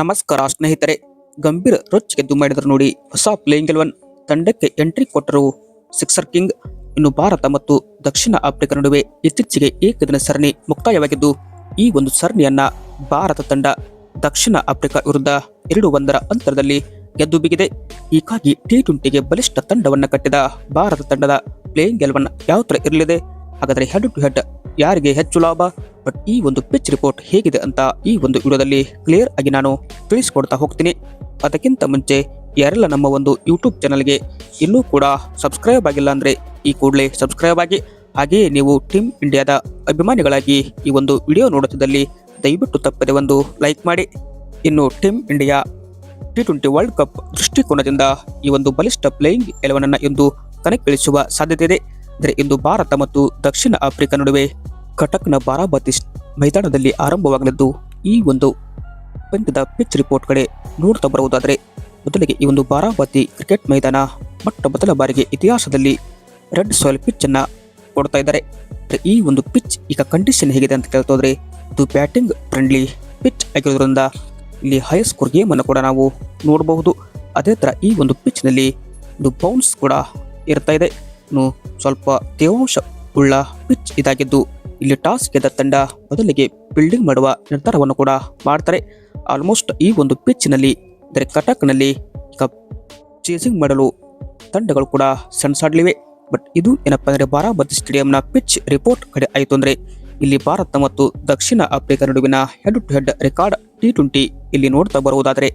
ನಮಸ್ಕಾರ ಸ್ನೇಹಿತರೆ. ಗಂಭೀರ ರೊಚ್ಚಿಗೆದ್ದು ಮಾಡಿದ್ರು ನೋಡಿ. ಹೊಸ ಪ್ಲೇಯಿಂಗ್ ಎಲೆವನ್ ತಂಡಕ್ಕೆ ಎಂಟ್ರಿ ಕೊಟ್ಟರು ಸಿಕ್ಸರ್ ಕಿಂಗ್ ಇನ್ನು ಭಾರತ ಮತ್ತು ದಕ್ಷಿಣ ಆಫ್ರಿಕಾ ನಡುವೆ ಇತ್ತೀಚೆಗೆ ಏಕದಿನ ಸರಣಿ ಮುಕ್ತಾಯವಾಗಿದ್ದು, ಈ ಒಂದು ಸರಣಿಯನ್ನ ಭಾರತ ತಂಡ ದಕ್ಷಿಣ ಆಫ್ರಿಕಾ ವಿರುದ್ಧ ಎರಡು ಒಂದರ ಅಂತರದಲ್ಲಿ ಗೆದ್ದು ಬಿಗಿದೆ. ಹೀಗಾಗಿ ಟಿ ಟ್ವೆಂಟಿಗೆ ಬಲಿಷ್ಠ ತಂಡವನ್ನು ಕಟ್ಟಿದ ಭಾರತ ತಂಡದ ಪ್ಲೇಯಿಂಗ್ ಎಲೆವನ್ ಯಾವ ಇರಲಿದೆ? ಹಾಗಾದರೆ ಹೆಡ್ ಟು ಹೆಡ್ ಯಾರಿಗೆ ಹೆಚ್ಚು ಲಾಭ? ಬಟ್ ಈ ಒಂದು ಪಿಚ್ ರಿಪೋರ್ಟ್ ಹೇಗಿದೆ ಅಂತ ಈ ಒಂದು ವಿಡಿಯೋದಲ್ಲಿ ಕ್ಲಿಯರ್ ಆಗಿ ನಾನು ತಿಳಿಸ್ಕೊಡ್ತಾ ಹೋಗ್ತೀನಿ. ಅದಕ್ಕಿಂತ ಮುಂಚೆ ಯಾರೆಲ್ಲ ನಮ್ಮ ಒಂದು ಯೂಟ್ಯೂಬ್ ಚಾನಲ್ಗೆ ಇನ್ನೂ ಕೂಡ ಸಬ್ಸ್ಕ್ರೈಬ್ ಆಗಿಲ್ಲ ಅಂದರೆ ಈ ಕೂಡಲೇ ಸಬ್ಸ್ಕ್ರೈಬ್ ಆಗಿ. ಹಾಗೆಯೇ ನೀವು ಟೀಮ್ ಇಂಡಿಯಾದ ಅಭಿಮಾನಿಗಳಾಗಿ ಈ ಒಂದು ವಿಡಿಯೋ ನೋಡುತ್ತಿದ್ದಲ್ಲಿ ದಯವಿಟ್ಟು ತಪ್ಪದೆ ಒಂದು ಲೈಕ್ ಮಾಡಿ. ಇನ್ನು team India T twenty world cup ದೃಷ್ಟಿಕೋನದಿಂದ ಈ ಒಂದು ಬಲಿಷ್ಠ ಪ್ಲೇಯಿಂಗ್ ಎಲೆವನನ್ನು ಇಂದು ಕಣಕ್ಕಿಳಿಸುವ ಸಾಧ್ಯತೆ ಇದೆ. ಅಂದರೆ ಇಂದು ಭಾರತ ಮತ್ತು ದಕ್ಷಿಣ ಆಫ್ರಿಕಾ ನಡುವೆ ಕಟಕ್ನ ಬಾರಾಬತಿ ಮೈದಾನದಲ್ಲಿ ಆರಂಭವಾಗಲಿದ್ದು, ಈ ಒಂದು ಪಂದ್ಯದ ಪಿಚ್ ರಿಪೋರ್ಟ್ ಕಡೆ ನೋಡ್ತಾ ಬರುವುದಾದರೆ, ಮೊದಲಿಗೆ ಈ ಒಂದು ಬಾರಾಬತಿ ಕ್ರಿಕೆಟ್ ಮೈದಾನ ಮೊಟ್ಟ ಮೊದಲ ಬಾರಿಗೆ ಇತಿಹಾಸದಲ್ಲಿ ರೆಡ್ ಸಾಯಿಲ್ ಪಿಚ್ ಅನ್ನ ಕೊಡ್ತಾ ಇದ್ದಾರೆ. ಈ ಒಂದು ಪಿಚ್ ಈಗ ಕಂಡೀಷನ್ ಹೇಗಿದೆ ಅಂತ ಕೇಳ್ತಾ ಹೋದ್ರೆ ಇದು ಬ್ಯಾಟಿಂಗ್ ಫ್ರೆಂಡ್ಲಿ ಪಿಚ್ ಆಗಿರೋದ್ರಿಂದ ಇಲ್ಲಿ ಹೈ ಸ್ಕೋರ್ ಗೇಮ್ ಅನ್ನು ಕೂಡ ನಾವು ನೋಡಬಹುದು. ಅದೇ ತರ ಈ ಒಂದು ಪಿಚ್ನಲ್ಲಿ ಒಂದು ಬೌನ್ಸ್ ಕೂಡ ಇರ್ತಾ ಇದೆ. ಇನ್ನು ಸ್ವಲ್ಪ ತೇವಾಂಶ ಉಳ್ಳ ಪಿಚ್ ಇದಾಗಿದ್ದು ಇಲ್ಲಿ ಟಾಸ್ ಗೆದ್ದ ತಂಡ ಮೊದಲಿಗೆ ಬಿಲ್ಡಿಂಗ್ ಮಾಡುವ ನಿರ್ಧಾರವನ್ನು ಕೂಡ ಮಾಡ್ತಾರೆ. ಆಲ್ಮೋಸ್ಟ್ ಈ ಒಂದು ಪಿಚ್ನಲ್ಲಿ, ಅಂದರೆ ಕಟಕ್ನಲ್ಲಿ ಈಗ ಚೇಸಿಂಗ್ ಮಾಡಲು ತಂಡಗಳು ಕೂಡ ಸೆಣಸಾಡಲಿವೆ ಬಟ್ ಇದು ಏನಪ್ಪಾ ಅಂದರೆ ಬಾರಾಬತಿ ಸ್ಟೇಡಿಯಂನ ಪಿಚ್ ರಿಪೋರ್ಟ್ ಕಡೆ ಆಯಿತು ಅಂದರೆ ಇಲ್ಲಿ ಭಾರತ ಮತ್ತು ದಕ್ಷಿಣ ಆಫ್ರಿಕಾ ನಡುವಿನ head to head record T twenty ಇಲ್ಲಿ ನೋಡ್ತಾ ಬರುವುದಾದರೆ,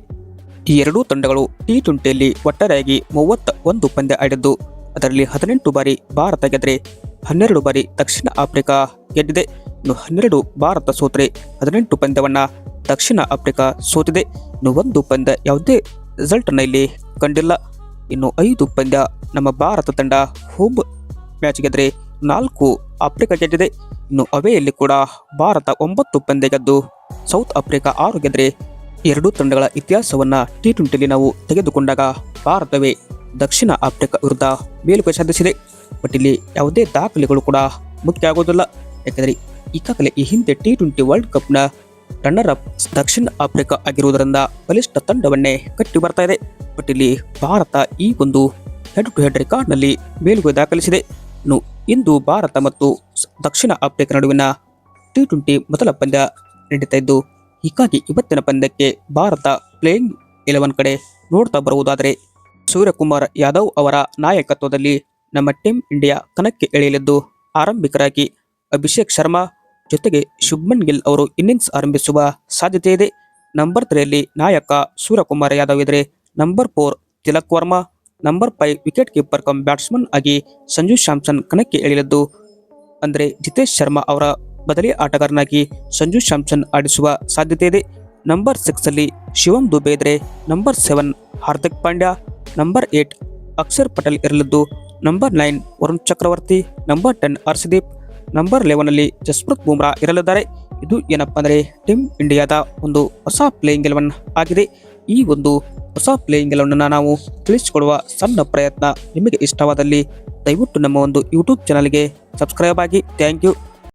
ಈ ಎರಡೂ ತಂಡಗಳು ಟಿ ಟ್ವೆಂಟಿಯಲ್ಲಿ ಒಟ್ಟಾರೆಯಾಗಿ ಮೂವತ್ತ ಒಂದು ಪಂದ್ಯ ಆಡಿದ್ದು, ಅದರಲ್ಲಿ ಹದಿನೆಂಟು ಬಾರಿ ಭಾರತ ಗೆದ್ರೆ ಹನ್ನೆರಡು ಬಾರಿ ದಕ್ಷಿಣ ಆಫ್ರಿಕಾ ಗೆದ್ದಿದೆ. ಇನ್ನು ಹನ್ನೆರಡು ಭಾರತ ಸೋತರೆ, ಹದಿನೆಂಟು ಪಂದ್ಯವನ್ನು ದಕ್ಷಿಣ ಆಫ್ರಿಕಾ ಸೋತಿದೆ. ಇನ್ನು ಒಂದು ಪಂದ್ಯ ಯಾವುದೇ ರಿಸಲ್ಟನ್ನು ಇಲ್ಲಿ ಕಂಡಿಲ್ಲ. ಇನ್ನು ಐದು ಪಂದ್ಯ ನಮ್ಮ ಭಾರತ ತಂಡ ಹೋಮ್ ಮ್ಯಾಚ್ ಗೆದ್ರೆ ನಾಲ್ಕು ಆಫ್ರಿಕಾ ಗೆದ್ದಿದೆ. ಇನ್ನು ಅವೆಯಲ್ಲಿ ಕೂಡ ಭಾರತ ಒಂಬತ್ತು ಪಂದ್ಯ ಗೆದ್ದು, ಸೌತ್ ಆಫ್ರಿಕಾ ಆರು ಗೆದ್ದರೆ ಎರಡೂ ತಂಡಗಳ ಇತಿಹಾಸವನ್ನು ಟಿ ಟ್ವೆಂಟಿಯಲ್ಲಿ ನಾವು ತೆಗೆದುಕೊಂಡಾಗ ಭಾರತವೇ ದಕ್ಷಿಣ ಆಫ್ರಿಕಾ ವಿರುದ್ಧ ಮೇಲುಗೈ ಸಾಧಿಸಿದೆ. ಬಟ್ ಇಲ್ಲಿ ಯಾವುದೇ ದಾಖಲೆಗಳು ಕೂಡ ಮುಖ್ಯ ಆಗೋದಿಲ್ಲ. ಯಾಕೆಂದರೆ ಈಗಾಗಲೇ ಈ ಹಿಂದೆ ಟಿ ಟ್ವೆಂಟಿ ವರ್ಲ್ಡ್ ಕಪ್ನ ರನ್ನರ್ ಅಪ್ ದಕ್ಷಿಣ ಆಫ್ರಿಕಾ ಆಗಿರುವುದರಿಂದ ಬಲಿಷ್ಠ ತಂಡವನ್ನೇ ಕಟ್ಟಿ ಬರ್ತಾ ಇದೆ. ಬಟ್ ಇಲ್ಲಿ ಭಾರತ ಈ ಒಂದು ಹೆಡ್ ಟು ಹೆಡ್ ರೆಕಾರ್ಡ್ನಲ್ಲಿ ಮೇಲುಗೈ ದಾಖಲಿಸಿದೆ. ಇನ್ನು ಇಂದು ಭಾರತ ಮತ್ತು ದಕ್ಷಿಣ ಆಫ್ರಿಕಾ ನಡುವಿನ ಟಿ ಟ್ವೆಂಟಿ ಮೊದಲ ಪಂದ್ಯ ನಡೀತಾ ಇದ್ದು, ಹೀಗಾಗಿ ಇವತ್ತಿನ ಪಂದ್ಯಕ್ಕೆ ಭಾರತ ಪ್ಲೇಯಿಂಗ್ ಎಲೆವನ್ ಕಡೆ ನೋಡ್ತಾ ಬರುವುದಾದರೆ ಸೂರ್ಯಕುಮಾರ್ ಯಾದವ್ ಅವರ ನಾಯಕತ್ವದಲ್ಲಿ ನಮ್ಮ ಟೀಮ್ ಇಂಡಿಯಾ ಕಣಕ್ಕೆ ಇಳಿಯಲಿದ್ದು ಆರಂಭಿಕರಾಗಿ ಅಭಿಷೇಕ್ ಶರ್ಮಾ ಜೊತೆಗೆ ಶುಭ್ಮನ್ ಗಿಲ್ ಅವರು ಇನ್ನಿಂಗ್ಸ್ ಆರಂಭಿಸುವ ಸಾಧ್ಯತೆ ಇದೆ. ನಂಬರ್ ತ್ರೀಯಲ್ಲಿ ನಾಯಕ ಸೂರ್ಯಕುಮಾರ್ ಯಾದವ್ ಇದ್ರೆ number four Tilak Varma, number five wicket keeper cum batsman ಆಗಿ ಸಂಜು ಸ್ಯಾಮ್ಸನ್ ಕಣಕ್ಕೆ ಇಳಿಯಲಿದ್ದು ಅಂದರೆ ಜಿತೇಶ್ ಶರ್ಮಾ ಅವರ ಬದಲಿ ಆಟಗಾರನಾಗಿ ಸಂಜು ಸ್ಯಾಮ್ಸನ್ ಆಡಿಸುವ ಸಾಧ್ಯತೆ ಇದೆ. ನಂಬರ್ ಸಿಕ್ಸಲ್ಲಿ ಶಿವಂ ದುಬೆ ಇದ್ರೆ number seven Hardik Pandya number eight Axar Patel ಇರಲಿದ್ದು number nine Varun Chakravarthy number ten Harshdeep number eleven ಅಲ್ಲಿ ಜಸ್ಪ್ರೀತ್ ಬುಮ್ರಾ ಇರಲಿದ್ದಾರೆ ಇದು ಏನಪ್ಪ ಅಂದರೆ ಟೀಮ್ ಇಂಡಿಯಾದ ಒಂದು ಹೊಸ ಪ್ಲೇಯಿಂಗ್ ಎಲೆವನ್ ಆಗಿದೆ. ಈ ಒಂದು ಹೊಸ ಪ್ಲೇಯಿಂಗ್ ಎಲೆವನ್ನ ನಾವು ತಿಳಿಸಿಕೊಡುವ ಸಣ್ಣ ಪ್ರಯತ್ನ ನಿಮಗೆ ಇಷ್ಟವಾದಲ್ಲಿ ದಯವಿಟ್ಟು ನಮ್ಮ ಒಂದು ಯೂಟ್ಯೂಬ್ ಚಾನಲ್ಗೆ ಸಬ್ಸ್ಕ್ರೈಬ್ ಆಗಿ. Thank you